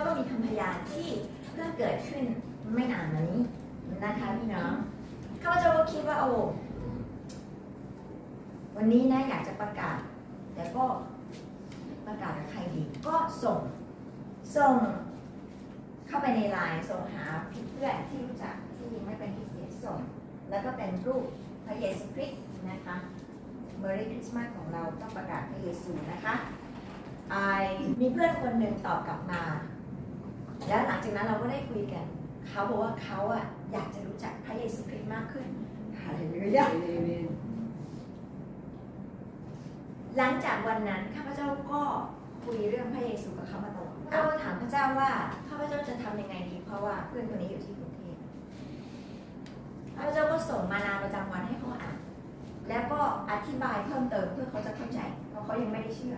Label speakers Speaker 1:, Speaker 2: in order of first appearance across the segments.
Speaker 1: าก็มีคำพยานที่เพิ่งเกิดขึ้นไม่นานมานี้นะคะพี่น้องข้าพเจ้าก็คิดว่าโอ้วันนี้นะอยากจะประกาศ แต่ก็ประกาศกับใครดีก็ส่งส่งเข้าไปในไลน์ส่งหาเพื่อนที่รู้จักที่ไม่เป็นคริสเตียนส่ง แล้วก็เป็นรูปพระเยซูคริสต์นะคะเมอรี่คริสต์มาสของเราต้องประกาศพระเยซูนะคะไอมีเพื่อนคนหนึ่งตอบกลับมา แล้วหลังจากนั้นเราก็ได้คุยกัน เขาบอกว่าเขาอะอยากจะรู้จักพระเยซูคริสต์มากขึ้นฮาเลลูยาหลังจากวันนั้นข้าพเจ้าก็คุยเรื่องพระเยซูกับเขามาตลอดก็ถามพระเจ้าว่าข้าพเจ้าจะทำยังไงดี เพราะว่าเพื่อนคนนี้อยู่ที่กรุงเทพข้าพเจ้าก็ส่งมานาประจำวันให้เขาอ่านแล้วก็อธิบายเพิ่มเติมเพื่อเขาจะเข้าใจเพราะเขายังไม่ได้เชื่อ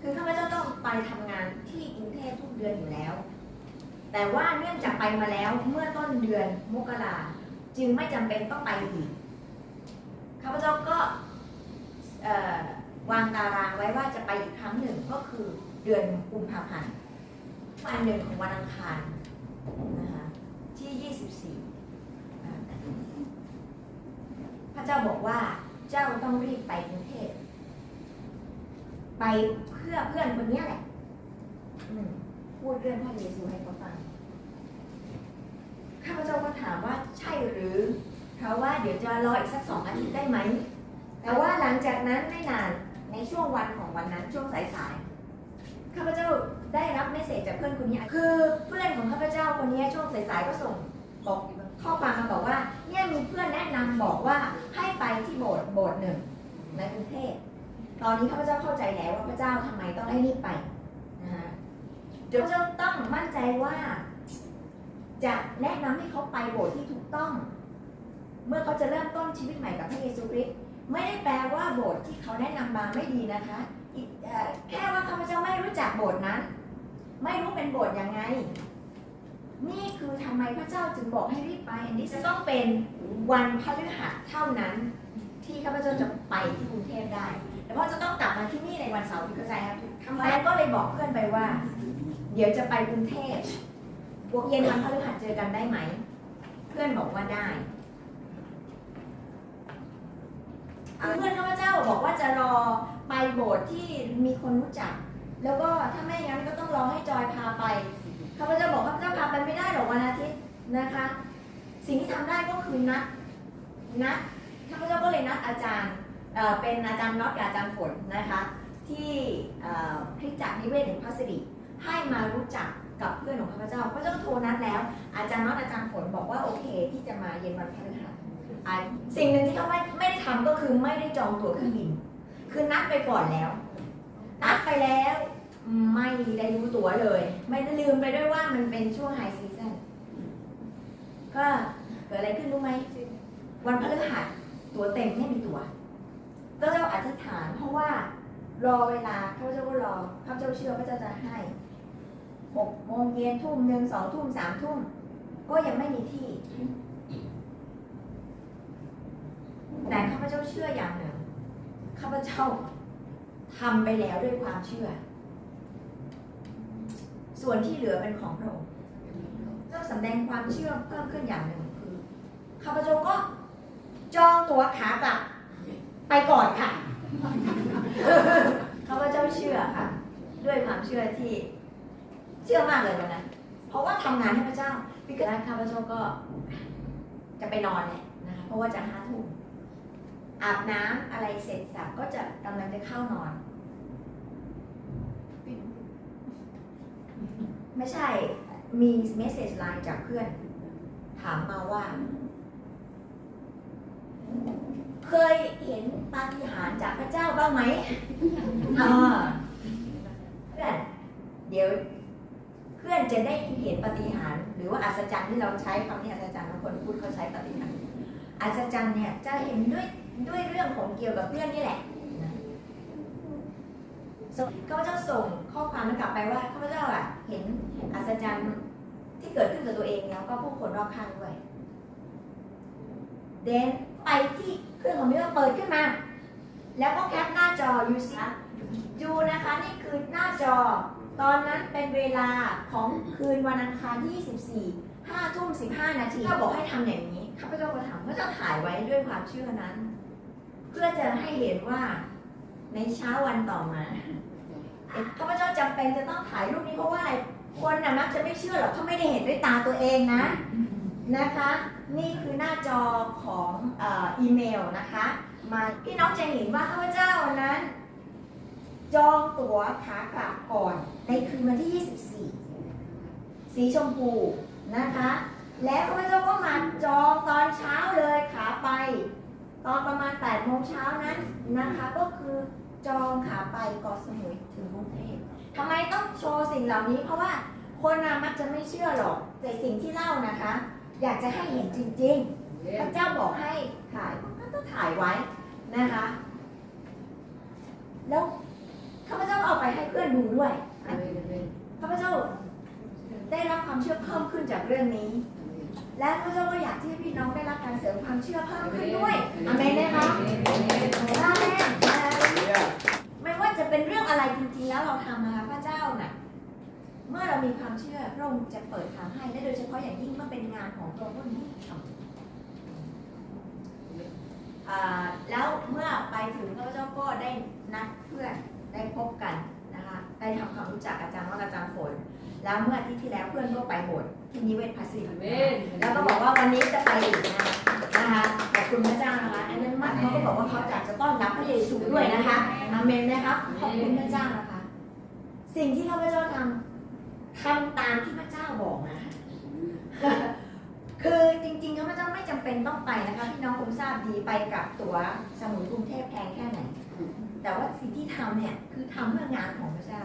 Speaker 1: คือข้าพเจ้าต้องไปทำงานที่กรุงเทพทุกเดือนอยู่แล้ว แต่ว่าเนื่องจากไปมาแล้วเมื่อต้นเดือนมกราจึงไม่จำเป็นต้องไปอีกข้าพเจ้าก็วางตารางไว้ว่าจะไปอีกครั้งหนึ่งก็คือเดือนกุมภาพันธ์วันหนึ่งของวันอังคารนะคะที่ 24 พระเจ้าบอกว่าเจ้าต้องรีบไปกรุงเทพ ไปเพื่อเพื่อนคนนี้แหละพูดเรื่องพระเยซูให้เขาฟังข้าพเจ้าก็ถามว่าใช่หรือเพราะว่าเดี๋ยวจะรออีกสักสองอาทิตย์ได้ไหม แต่ว่าหลังจากนั้นไม่นานในช่วงวันของวันนั้นช่วงสายๆข้าพเจ้าได้รับเมสเซจจากเพื่อนคนนี้ คือเพื่อนของข้าพเจ้าคนนี้ช่วงสายๆก็ส่งบอกข้อความมาบอกว่าเนี่ยมีเพื่อนแนะนำบอกว่าให้ไปที่โบสถ์โบสถ์หนึ่งในกรุงเทพ ตอนนี้ข้าพเจ้าเข้าใจแล้วว่าพระเจ้าทำไมต้องให้รีบไปนะคะเดี๋ยวเจ้าต้องมั่นใจว่า จะแนะนำให้เขาไปโบสถ์ที่ถูกต้อง เมื่อเขาจะเริ่มต้นชีวิตใหม่กับพระเยซูคริสต์ไม่ได้แปลว่าโบสถ์ที่เขาแนะนำมาไม่ดีนะคะแค่ว่าข้าพเจ้าไม่รู้จักโบสถ์นั้น ไม่รู้เป็นโบสถ์ยังไง นี่คือทำไมพระเจ้าจึงบอกให้รีบไป อันนี้จะต้องเป็นวันพฤหัสเท่านั้น ที่ข้าพเจ้าจะไปที่กรุงเทพได้แต่ว่าจะต้องกลับมาที่นี่ในวันเสาร์ที่เข้าใจครับทำไมก็เลยบอกเพื่อนไปว่า เดี๋ยวจะไปกรุงเทพพวกเย็นวันพฤหัสเจอกันได้ไหม เพื่อนบอกว่าได้เพื่อนข้าพเจ้าบอกว่าจะรอไปโบสถ์ที่มีคนรู้จัก แล้วก็ถ้าไม่งั้นก็ต้องรอให้จอยพาไปข้าพเจ้าบอกข้าพเจ้าพาไปไม่ได้หรอกวันอาทิตย์นะคะ สิ่งที่ทำได้ก็คือนัดนัด ข้าพเจ้าก็เลยนัดอาจารย์เป็นอาจารย์น็อตกับอาจารย์ฝนนะคะที่เอ่อคริสจักรนิเวศแห่งพัสดีให้มารู้จักกับเพื่อนของข้าพเจ้าข้าพเจ้าโทรนัดแล้ว อาจารย์น็อตอาจารย์ฝนบอกว่าโอเค ที่จะมาเย็นวันพฤหัสสิ่งหนึ่งที่เขาไม่ไม่ได้ทำก็คือไม่ได้จองตั๋วเครื่องบิน คือนัดไปก่อนแล้ว นัดไปแล้วไม่ได้รู้ตั๋วเลย ไม่ได้ลืมไปด้วยว่ามันเป็นช่วงไฮซีซั่นก็เกิดอะไรขึ้นรู้ไหมวันพฤหัส ตั๋วเต็มไม่มีตั๋วก็เจ้าอธิษฐานเพราะว่ารอเวลาข้าพเจ้าก็รอข้าพเจ้าเชื่อพระเจ้าจะให้หกโมงเย็นทุ่มหนึ่งสองทุ่มสามทุ่มก็ยังไม่มีที่ แต่ข้าพเจ้าเชื่ออย่างหนึ่งข้าพเจ้าทำไปแล้วด้วยความเชื่อ ส่วนที่เหลือเป็นของพระองค์เจ้าสำแดงความเชื่อเพิ่มขึ้นอย่างหนึ่งคือข้าพเจ้าก็ จองตั๋วขากลับ ไปก่อนค่ะ เข้าเจ้าเชื่อค่ะ ด้วยความเชื่อที่เชื่อมากเลยวันนั้นเพราะว่าทำงานให้พระเจ้าพี่กระข้าพเจ้าก็ จะไปนอนเนี่ยนะคะเพราะว่าจะห้าทุ่มอาบน้ำอะไรเสร็จสับก็จะกำลังจะเข้านอน ไม่ใช่มีเมสเซจไลน์จากเพื่อน ถามมาว่า เคยเห็นปาฏิหาริย์จากพระเจ้าบ้างไหมอ่าเพื่อนเดี๋ยวเพื่อนจะได้เห็นปาฏิหาริย์หรือว่าอัศจรรย์ที่เราใช้คำนี้อัศจรรย์บางคนพูดเขาใช้ปาฏิหาริย์อัศจรรย์เนี่ยจะเห็นด้วยด้วยเรื่องของเกี่ยวกับเพื่อนนี่แหละนะส่งข้าพเจ้าส่งข้อความนั้นกลับไปว่าข้าพเจ้าอะเห็นอัศจรรย์ที่เกิดขึ้นกับตัวเองแล้วก็ผู้คนรอบข้างด้วย เดนไปที่เครื่องคอมพิวเตอร์เปิดขึ้นมา แล้วก็แคปหน้าจอ you see ดูนะคะนี่คือหน้าจอ ตอนนั้นเป็นเวลาของคืนวันอังคารที่ 24 5ทุ่ม15 นาทีก็บอกให้ทำอย่างนี้ข้าพเจ้าก็ทำก็จะถ่ายไว้ด้วยความเชื่อนั้น เพื่อจะให้เห็นว่าในเช้าวันต่อมาข้าพเจ้าจำเป็นจะต้องถ่ายรูปนี้เพราะว่าอะไรคนน่ะมักจะไม่เชื่อหรอกเขาไม่ได้เห็นด้วยตาตัวเองนะ นะคะนี่คือหน้าจอของอ,อีเมลนะคะมาพี่น้องจะเห็นว่าข้าพเจ้านั้น จองตั๋วขากลับก่อนในคืนวันที่ 24 สีชมพูนะคะ และข้าพเจ้าก็มาจองตอนเช้าเลยขาไป ตอนประมาณ 8 โมงเช้านั้นนะคะก็คือจองขาไปเกาะสมุยถึงกรุงเทพทำไมต้องโชว์สิ่งเหล่านี้เพราะว่าคนนะมักจะไม่เชื่อหรอกแต่สิ่งที่เล่านะคะ อยากจะให้เห็นจริงๆ พระเจ้าบอกให้ถ่ายก็ต้องถ่ายไว้นะคะ แล้วข้าพเจ้าก็เอาไปให้เพื่อนดูด้วยข้าพเจ้าได้รับความเชื่อเพิ่มขึ้นจากเรื่องนี้ และข้าพเจ้าก็อยากที่ให้พี่น้องได้รับการเสริมความเชื่อเพิ่มขึ้นด้วยอเมนไหมคะอาเมนไม่ว่าจะเป็นเรื่องอะไรจริงๆแล้วเราทำนะคะพระเจ้าน่ะ เมื่อเรามีความเชื่อพระองค์จะเปิดทางให้และโดยเฉพาะอย่างยิ่งเมื่อเป็นงานของตัวพระองค์ที่ทำอ่าแล้วเมื่อไปถึงข้าพเจ้าก็ได้นัดเพื่อนได้พบกันนะคะได้ทำความรู้จักอาจารย์ว่าอาจารย์ฝน แล้วเมื่ออาทิตย์ที่แล้วเพื่อนก็ไปโบสถ์ที่นิเวศภาษีแล้วก็บอกว่าวันนี้จะไปอีกนะนะคะขอบคุณพระเจ้านะคะอันนั้นมันเขาก็บอกว่าเขาอยากจะต้อนรับพระเยซูด้วยนะคะอาเมนนะครับขอบคุณพระเจ้านะคะ สิ่งที่ข้าพเจ้าทำ ทำตามที่พระเจ้าบอกนะ คือจริงๆข้าพเจ้าไม่จำเป็นต้องไปนะคะพี่น้องคงทราบดีไปกับตั๋วสมุนกรุงเทพแพงแค่ไหน แต่ว่าสิ่งที่ทำเนี่ยคือทำเพื่องานของพระเจ้า